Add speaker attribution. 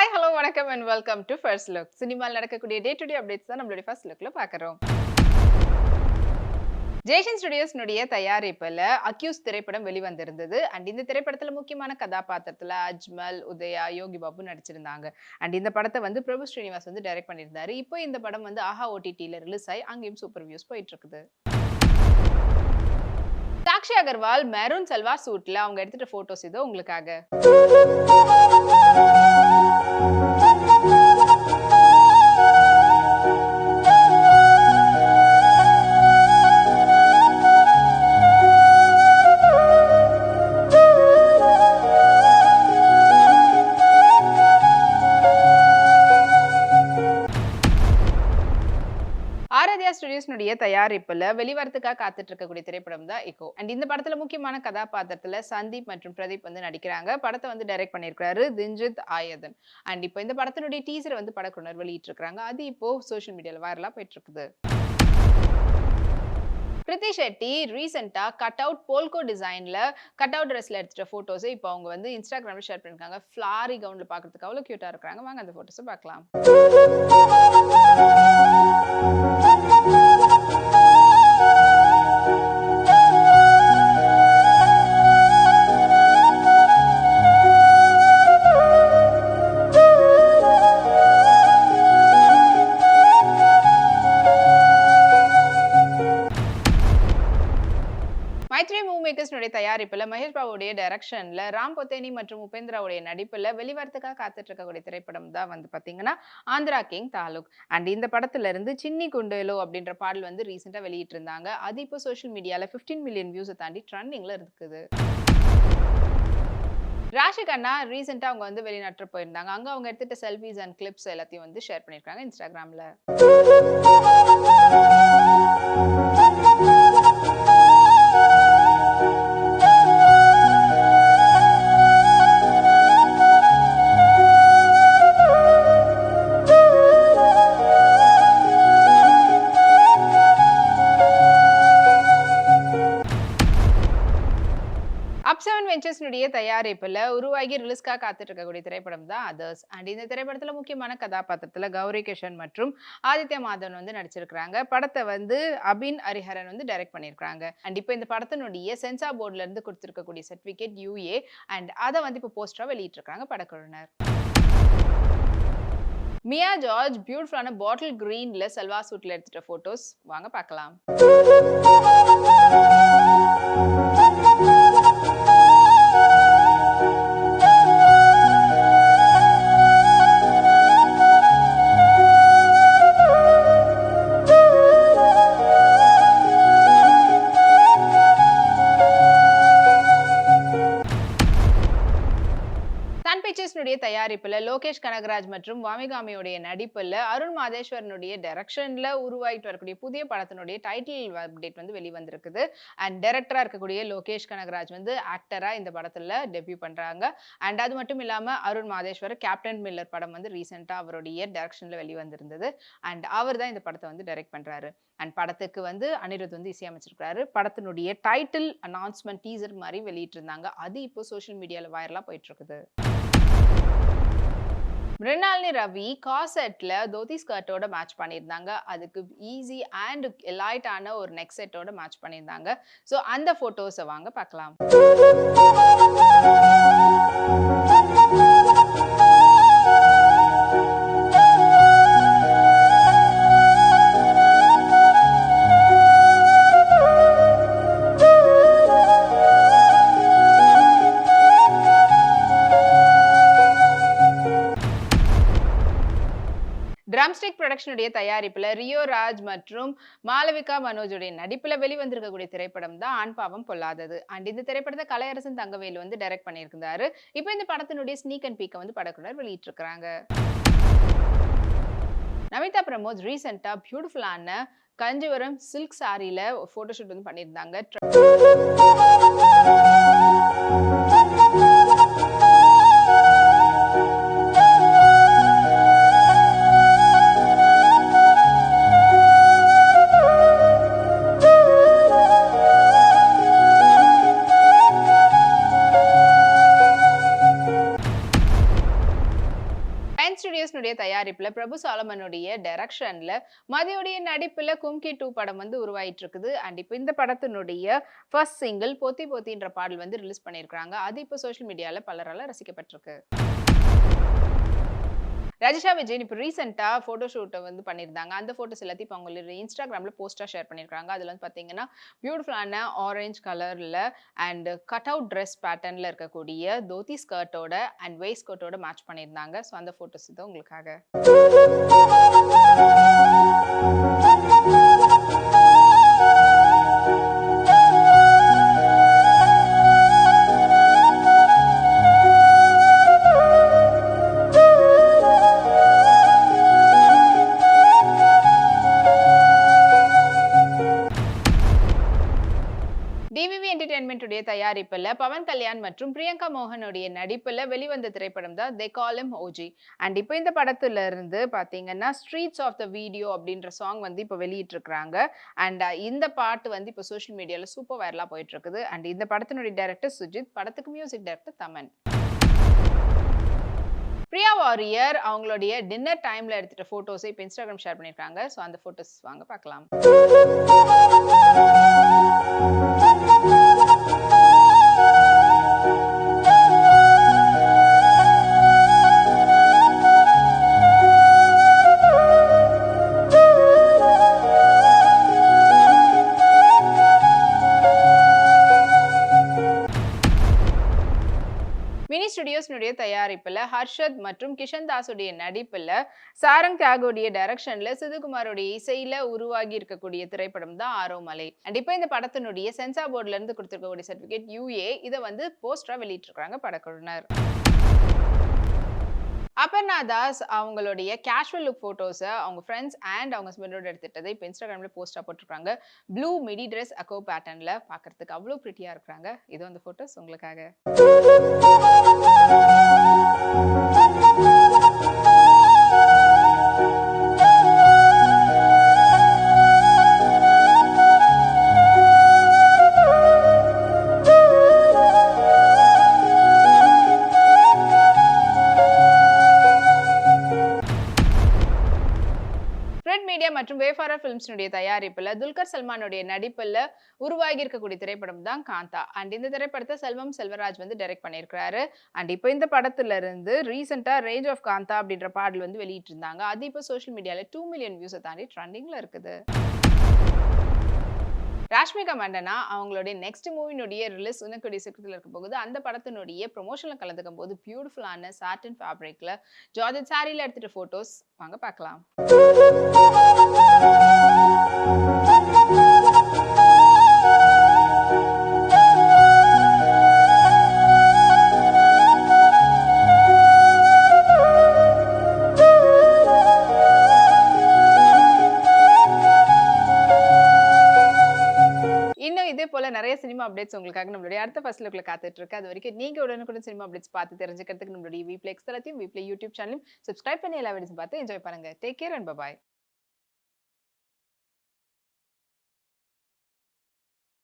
Speaker 1: Hi hello வணக்கம் and welcome to First Look சினிமாவில் நடக்கக்கூடிய டே டு டே அப்டேட்ஸ் தான் நம்மளுடைய ஃபர்ஸ்ட் லுக்கில் பார்க்குறோம். ஜெய்சன் ஸ்டுடியோஸ்னுடைய தயாரிப்பில் அக்யூஸ் திரைப்படம் வெளிவந்திருந்தது. அண்ட் இந்த திரைப்படத்தில் முக்கியமான கதாபாத்திரத்தில் அஜ்மல் உதயா யோகி பாபு நடிச்சிருந்தாங்க. அண்ட் இந்த படத்தை வந்து பிரபு ஸ்ரீனிவாஸ் வந்து டைரக்ட் பண்ணியிருந்தாரு. இப்போ இந்த படம் வந்து ஆஹா ஓடிடியில் ரிலீஸ் ஆகி அங்கேயும் சூப்பர் வியூஸ் போயிட்டு இருக்குது சாக்ஷி அகர்வால் மெரூன் சல்வார் சூட்ல அவங்க எடுத்துட்ட ஃபோட்டோஸ் இதோ உங்களுக்காக. Oh. ஸ்டுடியோஸ்னுடைய தயாரிப்புல வெளிவரத்துக்காக காத்துட்டு இருக்கக்கூடிய திரைப்படம் தான் இக்கோ அண்ட் இந்த படத்துல முக்கியமான கதாபாத்திரத்துல சந்தீப் மற்றும் பிரதீப் வந்து நடிக்கிறாங்க. படத்தை வந்து டைரக்ட் பண்ணியிருக்கிறாரு திஞ்சித் ஆயதன். அண்ட் இப்போ இந்த படத்தினுடைய டீசர் வந்து படக்குணர் வெளியிட்டிருக்காங்க அது இப்போ சோஷியல் மீடியாவில் வைரலாக போயிட்டு இருக்குது கிருத்தி ஷெட்டி ரீசெண்டாக கட் அவுட் போல்கோ டிசைன்ல கட் அவுட் ட்ரெஸ்ல எடுத்துகிட்ட ஃபோட்டோஸை இப்போ அவங்க வந்து இன்ஸ்டாகிராம்ல ஷேர் பண்ணிருக்காங்க ஃப்ளாரி கவுன்ல பார்க்குறதுக்கு அவ்வளோ க்யூட்டாக இருக்காங்க வாங்க அந்த ஃபோட்டோஸை பார்க்கலாம். தயாரிப்புல மகேஷ் பாபுடைய டைரக்ஷன்ல ராம் பொத்தேனி மற்றும் உபேந்திராவுடைய நடிப்புல வெளிவரத்துக்காக காத்துட்டு இருக்கக்கூடிய திரைப்படம் தான் வந்து பாத்தீங்கன்னா ஆந்திரா கிங் தாலுக். அண்ட் இந்த படத்துல இருந்து சின்னி குண்டேலோ அப்படின்ற பாடல் வந்து ரீசெண்டா வெளியிட்டு இருந்தாங்க அது இப்போ சோஷியல் மீடியால 15 மில்லியன் வியூஸை தாண்டி ட்ரெண்டிங்ல இருக்குது. ராஷி கண்ணா அவங்க வந்து வெளிநாட்டு போயிருந்தாங்க. அங்க அவங்க எடுத்துகிட்ட செல்ஃபீஸ் அண்ட் கிளிப்ஸ் எல்லாத்தையும் வந்து ஷேர் பண்ணியிருக்காங்க இன்ஸ்டாகிராம்ல வெஞ்சர்ஸ்னுடைய தயாரிப்பில் உருவாகி ரிலீஸ்க்காக காத்துட்டு இருக்கக்கூடிய திரைப்படம் தான் அதர்ஸ் அண்ட் இந்த திரைப்படத்தில் முக்கியமான கதாபாத்திரத்தில் கௌரி கிஷன் மற்றும் ஆதித்ய மாதவன் வந்து நடிச்சிருக்கிறாங்க. படத்தை வந்து அபின் ஹரிஹரன் வந்து டைரக்ட் பண்ணியிருக்காங்க அண்ட் இப்போ இந்த படத்தினுடைய சென்சார் போர்ட்ல இருந்து கொடுத்துருக்கக்கூடிய சர்டிஃபிகேட் யூஏ அண்ட் அதை வந்து இப்போ போஸ்டராக வெளியிட்டிருக்காங்க படக்குழுவினர். மியா ஜார்ஜ் பியூட்டிஃபுல்லான பாட்டில் கிரீன்ல செல்வா சூட்ல எடுத்துட்ட போட்டோஸ் வாங்க பார்க்கலாம். பிக்சர்ஸ்னுடைய தயாரிப்புல லோகேஷ் கனகராஜ் மற்றும் வாமிகாமியுடைய நடிப்புல அருண் மாதேஸ்வரனுடைய டைரக்ஷன்ல உருவாகிட்டு வரக்கூடிய புதிய படத்தினுடைய டைட்டில் அப்டேட் வந்து வெளிவந்திருக்குது. அண்ட் டைரக்டரா இருக்கக்கூடிய லோகேஷ் கனகராஜ் வந்து ஆக்டரா இந்த படத்துல டெபியூ பண்றாங்க. அண்ட் அது மட்டும் இல்லாம அருண் மாதேஸ்வர் கேப்டன் மில்லர் படம் வந்து ரீசெண்டா அவருடைய டைரக்ஷன்ல வெளிவந்திருந்தது. அண்ட் அவர் தான் இந்த படத்தை வந்து டைரக்ட் பண்றாரு. அண்ட் படத்துக்கு வந்து அனிருத் வந்து இசையமைச்சிருக்காரு படத்தினுடைய டைட்டில் அனௌன்ஸ்மெண்ட் டீசர் மாதிரி வெளியிட்டிருந்தாங்க. அது இப்போ சோஷியல் மீடியால வைரலாக போயிட்டு இருக்குது மிருணாலினி ரவி காசெட்டில் தோதி ஸ்கர்ட்டோட மேட்ச் பண்ணியிருந்தாங்க. அதுக்கு ஈஸி அண்ட் எலைட்டான ஒரு நெக் செட்டோட மேட்ச் பண்ணியிருந்தாங்க. ஸோ அந்த ஃபோட்டோஸை வாங்க பார்க்கலாம். ட்ரம்ஸ்டிக் ப்ரொடக்ஷனுடைய தயாரிப்பில் ரியோ ராஜ் மற்றும் மாலவிகா மனோஜுடைய நடிப்பில் வெளிவந்திருக்கக்கூடிய திரைப்படம் தான் ஆண் பாவம் பொல்லாதது. அண்ட் இந்த திரைப்படத்தை கலையரசன் தங்கவேலு வந்து டைரக்ட் பண்ணியிருந்தாரு இப்போ இந்த படத்தினுடைய ஸ்னீக் அண்ட் பீக்கை வந்து படக்குனர் வெளியிட்டிருக்கிறாங்க. நமிதா பிரமோத் ரீசெண்டாக பியூட்டிஃபுல்லான கஞ்சிவரம் சில்க் சாரீயில் ஃபோட்டோ ஷூட் வந்து பண்ணியிருந்தாங்க. தயாரிப்புல பிரபு சாலமனுடைய டைரக்ஷன்ல மதியுடைய நடிப்புல கும்கி டூ படம் வந்து உருவாயிட்டு இருக்குது அண்ட் இப்போ இந்த படத்தினுடைய ஃபர்ஸ்ட் சிங்கிள் பொத்தி பொத்தின்ற பாடல் வந்து ரிலீஸ் பண்ணியிருக்காங்க அது இப்போ சோஷியல் மீடியால பலரால ரசிக்கப்பட்டிருக்கு. ரஜிஷா விஜயன் இப்போ ரீசெண்டாக ஃபோட்டோ ஷூட்டை வந்து பண்ணியிருந்தாங்க. அந்த ஃபோட்டோஸ் எல்லாத்தையும் இப்போ அவங்களோட இன்ஸ்டாகிராமில் போஸ்ட்டாக ஷேர் பண்ணியிருக்காங்க. அதில் வந்து பார்த்தீங்கன்னா பியூட்டிஃபுல்லான ஆரஞ்ச் கலரில் அண்ட் கட் அவுட் ட்ரெஸ் பேட்டர்னில் இருக்கக்கூடிய தோத்தி ஸ்கர்ட்டோட அண்ட் வேஸ்ட் கோட்டோட மேட்ச் பண்ணியிருந்தாங்க. ஸோ அந்த ஃபோட்டோஸ் தான் உங்களுக்காக. என்டர்டைன்மெண்ட்டுடைய தயாரிப்பில் பவன் கல்யாண் மற்றும் பிரியங்கா மோகனுடைய நடிப்பில் வெளிவந்த திரைப்படம் தான் தே காலம் ஓஜி அண்ட் இப்போ இந்த படத்துல இருந்து பார்த்தீங்கன்னா ஸ்ட்ரீட்ஸ் ஆஃப் த வீடியோ அப்படின்ற சாங் வந்து இப்போ வெளியிட்டிருக்கிறாங்க. அண்ட் இந்த பாட்டு வந்து இப்போ சோஷியல் மீடியாவில் சூப்பர் வைரலாக போயிட்டு இருக்குது அண்ட் இந்த படத்தினுடைய டைரக்டர் சுஜித் படத்துக்கு மியூசிக் டைரக்டர் தமன் பிரியா வாரியர் அவங்களுடைய டின்னர் டைம்ல எடுத்துட்ட போட்டோஸை இப்போ இன்ஸ்டாகிராம் ஷேர் பண்ணியிருக்காங்க. ஸோ அந்த போட்டோஸ் வாங்க பார்க்கலாம். தயாரிப்பில் ஹர்ஷத் மற்றும் கிஷன் தாஸுடைய நடிப்புல சாரங் தியாகோடைய டைரக்ஷன்ல சிதுகுமாரோடைய இசையில உருவாகி இருக்கக்கூடிய திரைப்படம் தான் ஆரோமலை. அண்ட் இப்போ இந்த படத்தினுடைய சென்சார் போர்டுல இருந்து கொடுத்திருக்கக்கூடிய சர்டிபிகேட் யூஏ இதை வந்து போஸ்டரா வெளியிட்டிருக்காங்க படக்குழுனர் அபர்ணா தாஸ் அவங்களுடைய கேஷுவல் லுக் ஃபோட்டோஸை அவங்க ஃப்ரெண்ட்ஸ் அண்ட் அவங்க ஹஸ்பண்டோட எடுத்துட்டதை இப்போ இன்ஸ்டாகிராமில் போஸ்ட்டாக போட்டிருக்காங்க. ப்ளூ மிடி ட்ரெஸ் அக்கோ பேட்டர்னில் பார்க்குறதுக்கு அவ்வளோ ப்ரிட்டியாக இருக்கிறாங்க. இது அந்த ஃபோட்டோஸ் உங்களுக்காக. 啊。ரெட் மீடியா மற்றும் வேஃபாரா ஃபிலிம்ஸினுடைய தயாரிப்பில் துல்கர் சல்மானுடைய நடிப்பில் உருவாகி இருக்கக்கூடிய திரைப்படம் தான் காந்தா. அண்ட் இந்த திரைப்படத்தை செல்வம் செல்வராஜ் வந்து டைரக்ட் பண்ணியிருக்கிறாரு. அண்ட் இப்போ இந்த படத்துல இருந்து ரீசெண்டா ரேஞ்ச் ஆஃப் காந்தா அப்படின்ற பாடல் வந்து வெளியிட்டிருந்தாங்க. அது இப்போ சோஷியல் மீடியாவில் டூ மில்லியன் வியூஸை தாண்டி ட்ரெண்டிங்கில் இருக்குது. ராஷ்மிகா மண்டனா அவங்களுடைய நெக்ஸ்ட் மூவினுடைய ரிலீஸ் உனக்குடைய சிக்கத்தில் இருக்க போகுது. அந்த படத்தினுடைய ப்ரொமோஷனில் கலந்துக்கும் போது பியூட்டிஃபுல்லான சாட்டன் ஃபேப்ரிக்கில் ஜார்ஜட் சாரியில் எடுத்துகிட்ட ஃபோட்டோஸ் வாங்க பார்க்கலாம். இன்னும் இதே போல நிறைய சினிமா அப்டேட்ஸ் உங்களுக்காக நம்மளுடைய அடுத்த ஃபர்ஸ்ட் லுக்ல காத்துட்டு இருக்கு அது வரைக்கும் நீங்க உடனுக்குடன் சினிமா அப்டேட்ஸ் பார்த்து தெரிஞ்சுக்கிறதுக்கு நம்மளுடைய வீப்ளே எக்ஸ் வீப்ளே யூடியூப் சேனலும் சப்ஸ்கிரைப் பண்ணி எல்லா வீடியோஸும் பார்த்து என்ஜாய் பண்ணுங்க. Take care and bye